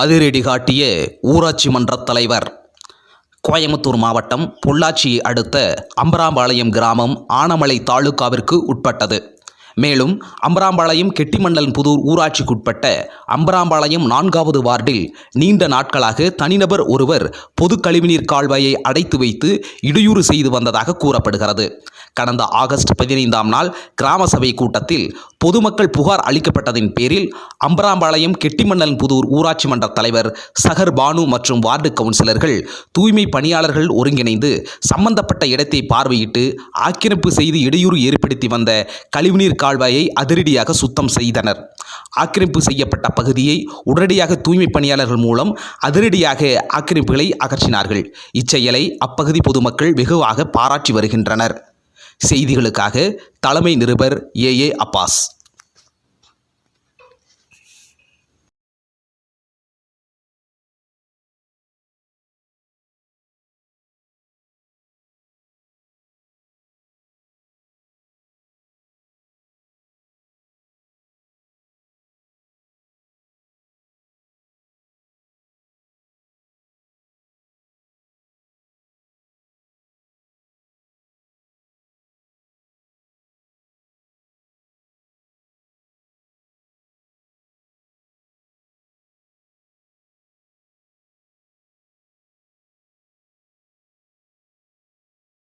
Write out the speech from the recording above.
அதிரடி காட்டிய ஊராட்சி மன்ற தலைவர். கோயம்புத்தூர் மாவட்டம் பொள்ளாச்சியை அடுத்த அம்பராம்பாளையம் கிராமம் ஆனமலை தாலுகாவிற்கு உட்பட்டது. மேலும் அம்பராம்பாளையம் கெட்டிமண்டல் புதூர் ஊராட்சிக்குட்பட்ட அம்பராம்பாளையம் நான்காவது வார்டில் நீண்ட நாட்களாக தனிநபர் ஒருவர் பொது கழிவுநீர் கால்வாயை அடைத்து வைத்து இடையூறு செய்து வந்ததாக கூறப்படுகிறது. கடந்த ஆகஸ்ட் பதினைந்தாம் நாள் கிராம சபை கூட்டத்தில் பொதுமக்கள் புகார் அளிக்கப்பட்டதின் பேரில் அம்பராம்பாளையம் கெட்டிமண்டல் புதூர் ஊராட்சி மன்ற தலைவர் சகர் பானு மற்றும் வார்டு கவுன்சிலர்கள் தூய்மை பணியாளர்கள் ஒருங்கிணைந்து சம்பந்தப்பட்ட இடத்தை பார்வையிட்டு ஆக்கிரமிப்பு செய்து இடையூறு ஏற்படுத்தி வந்த கழிவுநீர் கால்வாயை அதிரடியாக சுத்தம் செய்தனர். ஆக்கிரமிப்பு செய்யப்பட்ட பகுதியை உடனடியாக தூய்மை பணியாளர்கள் மூலம் அதிரடியாக ஆக்கிரமிப்புகளை அகற்றினார்கள். இச்செயலை அப்பகுதி பொதுமக்கள் வெகுவாக பாராட்டி வருகின்றனர். செய்திகளுக்காக தலைமை நிருபர் ஏ ஏ அப்பாஸ்.